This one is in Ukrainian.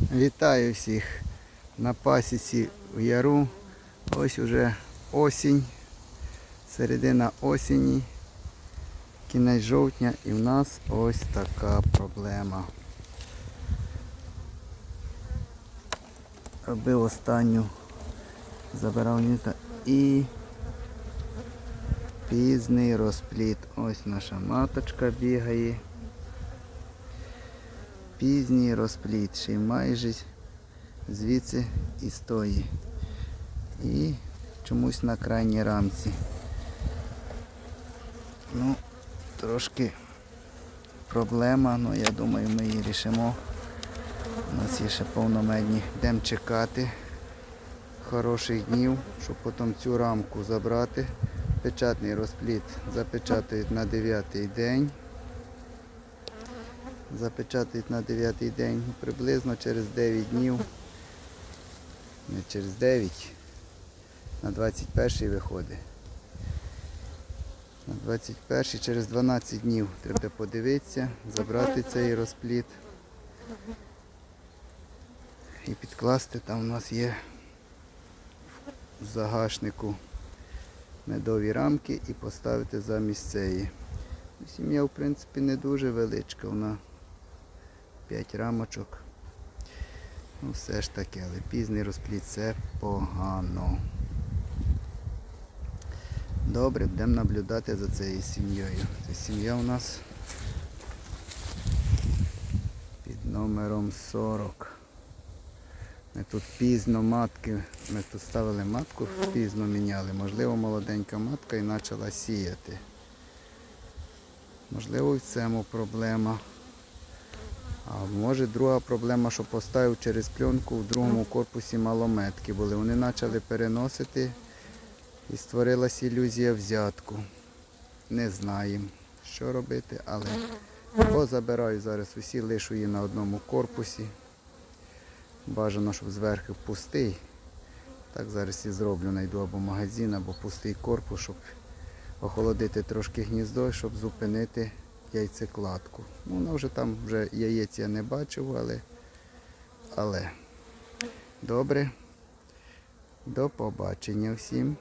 Вітаю всіх на пасіці в яру. Ось уже осінь, середина осені, кінець жовтня і в нас ось така проблема. Робив останню, забирав ніта і пізний розпліт. Ось наша маточка бігає. Пізній розпліт, майже звідси і стої. І чомусь на крайній рамці. Ну, трошки проблема, але я думаю, ми її рішимо. У нас є ще повномедні. Йдемо чекати хороших днів, щоб потім цю рамку забрати. Печатний розпліт запечатають на 9 день. Запечатають на 9 день, приблизно через 9 днів. Не через 9, на 21 виходить. На 21 через 12 днів треба подивитися, забрати цей розпліт і підкласти. Там у нас є в загашнику медові рамки і поставити замість цієї. Сім'я в принципі не дуже величка, вона 5 рамочок. Ну все ж таки, але пізний розпліт це погано. Добре, будемо наблюдати за цією сім'єю. Ця сім'я у нас під номером 40. Ми тут пізно матки, ми тут ставили матку, пізно міняли. Можливо, молоденька матка і почала сіяти. Можливо, в цьому проблема. А може друга проблема, що поставив через пленку в другому корпусі малометки були. Вони почали переносити і створилась ілюзія взятку. Не знаємо, що робити, але позабираю зараз усі, лишу її на одному корпусі. Бажано, щоб зверху пустий. Так зараз і зроблю, знайду або магазин, або пустий корпус, щоб охолодити трошки гніздо, щоб зупинити яйцекладку. Ну, вона вже там вже яєць я не бачив, але, але добре. До побачення всім.